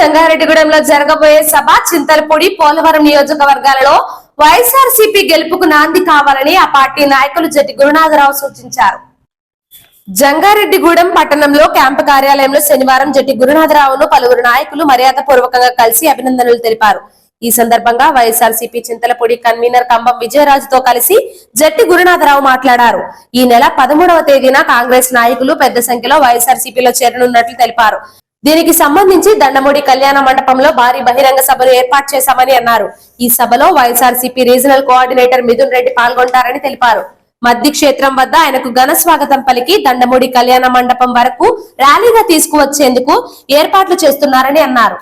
జంగారెడ్డిగూడెంలో జరగబోయే సభ చింతలపూడి పోలవరం నియోజకవర్గాలలో వైఎస్ఆర్సీపీ గెలుపుకు నాంది కావాలని ఆ పార్టీ నాయకులు జట్టి గురునాథరావు సూచించారు. జంగారెడ్డిగూడెం పట్టణంలో క్యాంపు కార్యాలయంలో శనివారం జట్టి గురునాథరావును పలువురు నాయకులు మర్యాద పూర్వకంగా కలిసి అభినందనలు తెలిపారు. ఈ సందర్భంగా వైఎస్ఆర్సీపీ చింతలపూడి కన్వీనర్ కంబం విజయరాజుతో కలిసి జట్టి గురునాథరావు మాట్లాడారు. ఈ నెల పదమూడవ తేదీన కాంగ్రెస్ నాయకులు పెద్ద సంఖ్యలో వైఎస్ఆర్సీపీలో చేరనున్నట్లు తెలిపారు. దీనికి సంబంధించి దండమూడి కళ్యాణ మండపంలో భారీ బహిరంగ సభను ఏర్పాటు చేశామని అన్నారు. ఈ సభలో వైఎస్ఆర్సీపీ రీజనల్ కోఆర్డినేటర్ మిథున్ రెడ్డి పాల్గొంటారని తెలిపారు. మద్ది క్షేత్రం వద్ద ఆయనకు ఘన స్వాగతం పలికి దండమూడి కళ్యాణ మండపం వరకు ర్యాలీగా తీసుకువచ్చేందుకు ఏర్పాట్లు చేస్తున్నారని అన్నారు.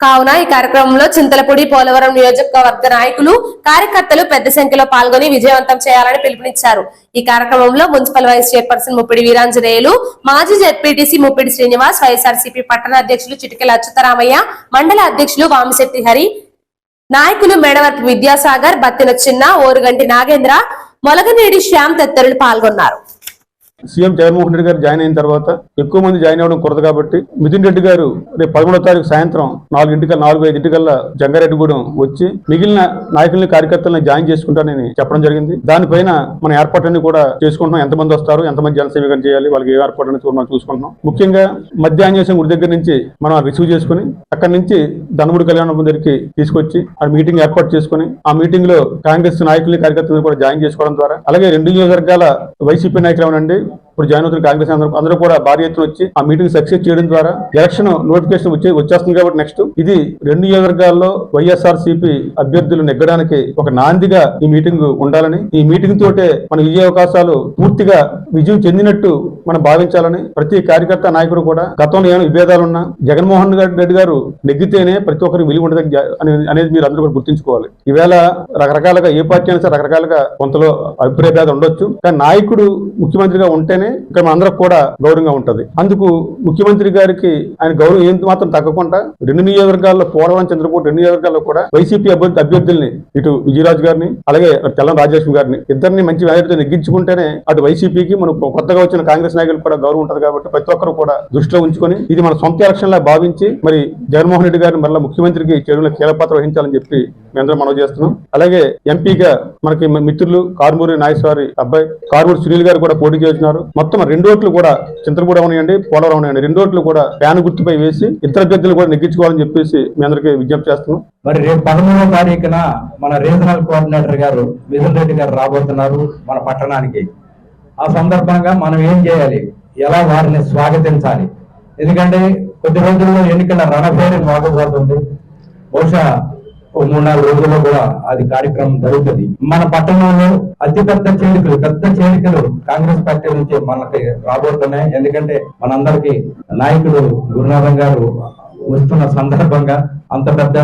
కావున ఈ కార్యక్రమంలో చింతలపూడి పోలవరం నియోజకవర్గ నాయకులు కార్యకర్తలు పెద్ద సంఖ్యలో పాల్గొని విజయవంతం చేయాలని పిలుపునిచ్చారు. ఈ కార్యక్రమంలో municipal vice chairperson Muppidi Veeranjaneyulu మాజీ జెడ్పీటీసీ ముప్పిడి శ్రీనివాస్ వైఎస్ఆర్సీపీ పట్టణ అధ్యక్షులు చిటికెల అచ్యుతరామయ్య మండల అధ్యక్షులు వామిశెట్టి హరి నాయకులు మేడవర్పు విద్యాసాగర్ బత్తిన చిన్న ఓరుగంటి నాగేంద్ర మొలగనేడి శ్యామ్ తదితరులు పాల్గొన్నారు. సీఎం జగన్మోహన్ రెడ్డి గారు జాయిన్ అయిన తర్వాత ఎక్కువ మంది జాయిన్ అవ్వడం కొరత కాబట్టి మిథున్ రెడ్డి గారు రేపు పదమూడో తారీఖు సాయంత్రం నాలుగింటికల్లా నాలుగు ఐదింటికల్లా జంగారెడ్డిగూడెం వచ్చి మిగిలిన నాయకుల్ని కార్యకర్తలను జాయిన్ చేసుకుంటానని చెప్పడం జరిగింది. దానిపైన మన ఏర్పాట్లన్నీ కూడా చేసుకుంటున్నాం. ఎంతమంది వస్తారు ఎంతమంది జనసేవకం చేయాలి వాళ్ళకి ఏ ఏర్పాటు అనేది మనం చూసుకుంటున్నాం. ముఖ్యంగా మధ్యాహ్నం గుడి దగ్గర నుంచి మనం రిసీవ్ చేసుకుని అక్కడి నుంచి ధనముడి కళ్యాణం దగ్గరికి తీసుకొచ్చి ఆ మీటింగ్ ఏర్పాటు చేసుకుని ఆ మీటింగ్లో కాంగ్రెస్ నాయకుల్ని కార్యకర్తలను కూడా జాయిన్ చేసుకోవడం ద్వారా అలాగే రెండు నియోజకవర్గాల వైసీపీ నాయకులు ఏమనండి? Terrible. ఇప్పుడు జాయిన్ అవుతున్న కాంగ్రెస్ అందరూ అందరూ కూడా భారీ ఎత్తున వచ్చి ఆ మీటింగ్ సక్సెస్ చేయడం ద్వారా ఎలక్షన్ నోటిఫికేషన్ వచ్చే వచ్చేస్తుంది కాబట్టి నెక్స్ట్ ఇది రెండు నియోజకవర్గాల్లో వైఎస్ఆర్ సిపి అభ్యర్థులు నెగ్గడానికి ఒక నాందిగా ఈ మీటింగ్ ఉండాలని ఈ మీటింగ్ తోటే మన విజయ అవకాశాలు పూర్తిగా విజయం చెందినట్టు మనం భావించాలని ప్రతి కార్యకర్త నాయకుడు కూడా గతంలో ఏమైనా విభేదాలున్నా జగన్మోహన్ రెడ్డి గారు నెగ్గితేనే ప్రతి ఒక్కరికి విలువ ఉండదు అనేది మీరు అందరూ కూడా గుర్తుంచుకోవాలి. ఈవేళ రకరకాలుగా ఏ పార్టీ అయినా సరే రకరకాలుగా కొంతలో అభిప్రాయ ఉండొచ్చు. కానీ నాయకుడు ముఖ్యమంత్రిగా ఉంటేనే ఇక్కడ అందరికి కూడా గౌరవంగా ఉంటది. అందుకు ముఖ్యమంత్రి గారికి ఆయన గౌరవం ఏంటి మాత్రం తగ్గకుండా రెండు నియోజకవర్గాల్లో పోలవరం చంద్రపూర్ రెండు నియోజకవర్గాల్లో కూడా వైసీపీ అభ్యర్థి అభ్యర్థుల్ని ఇటు విజయరాజు గారిని అలాగే తెల్లం రాజలక్ష్మి గారిని ఇద్దరిని మంచి వ్యాధితో నెగ్గించుకుంటేనే అటు వైసీపీకి మనం కొత్తగా వచ్చిన కాంగ్రెస్ నాయకులు కూడా గౌరవం ఉంటుంది కాబట్టి ప్రతి ఒక్కరు కూడా దృష్టిలో ఉంచుకొని ఇది మన సొంత ఎలక్షన్ లా భావించి మరి జగన్మోహన్ రెడ్డి గారిని మళ్ళీ ముఖ్యమంత్రికి చెరువుల కీలక పాత్ర వహించాలని చెప్పి మేమందరం మనవి చేస్తున్నాం. అలాగే ఎంపీగా మనకి మిత్రులు కారుమూరి నాగేశ్వరి అబ్బాయి కారుమూరి సునీల్ గారు కూడా పోటీ చేస్తున్నారు. మొత్తం రెండు ఓట్లు కూడా చింతలపూడి అవనియండి పోలవరం అవనియండి రెండు ఓట్లు కూడా ప్యాన్ గుర్తుపై వేసి ఇతర అభ్యర్థులు కూడా నెగ్గించుకోవాలని చెప్పేసి మీ అందరికీ విజ్ఞప్తి చేస్తున్నాం. మరి రేపు పదమూడవ తారీఖున మన రీజనల్ కోఆర్డినేటర్ గారు మిథున్ రెడ్డి గారు రాబోతున్నారు మన పట్టణానికి. ఆ సందర్భంగా మనం ఏం చేయాలి? ఎలా వారిని స్వాగతించాలి? ఎందుకంటే కొద్ది రోజుల్లో ఎన్నికల రణభేరి మోగబోతుంది బహుశా మూడు నాలుగు రోజుల్లో కూడా అది కార్యక్రమం జరుగుతుంది. మన పట్టణంలో అతిపెద్ద చేరికలు పెద్ద చేరికలు కాంగ్రెస్ పార్టీ నుంచి మనకి రాబోతున్నాయి. ఎందుకంటే మనందరికీ నాయకుడు గురునాథం గారు వస్తున్న సందర్భంగా అంత పెద్ద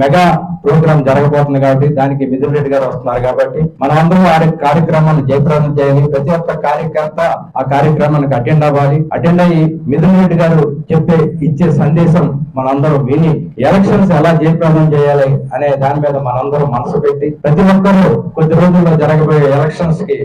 మెగా ప్రోగ్రామ్ జరగబోతుంది కాబట్టి దానికి మిథున్ రెడ్డి గారు వస్తున్నారు కాబట్టి మనం అందరం ఆ కార్యక్రమాన్ని జయప్రదం చేయాలి. ప్రతి ఒక్క కార్యకర్త ఆ కార్యక్రమానికి అటెండ్ అవ్వాలి. అటెండ్ అయ్యి మిథున్ రెడ్డి గారు చెప్పే ఇచ్చే సందేశం మనందరం విని ఎలక్షన్స్ ఎలా జయప్రదం చేయాలి అనే దాని మీద మనందరం మనసు పెట్టి ప్రతి ఒక్కరూ కొద్ది రోజుల్లో జరగబోయే ఎలక్షన్స్కి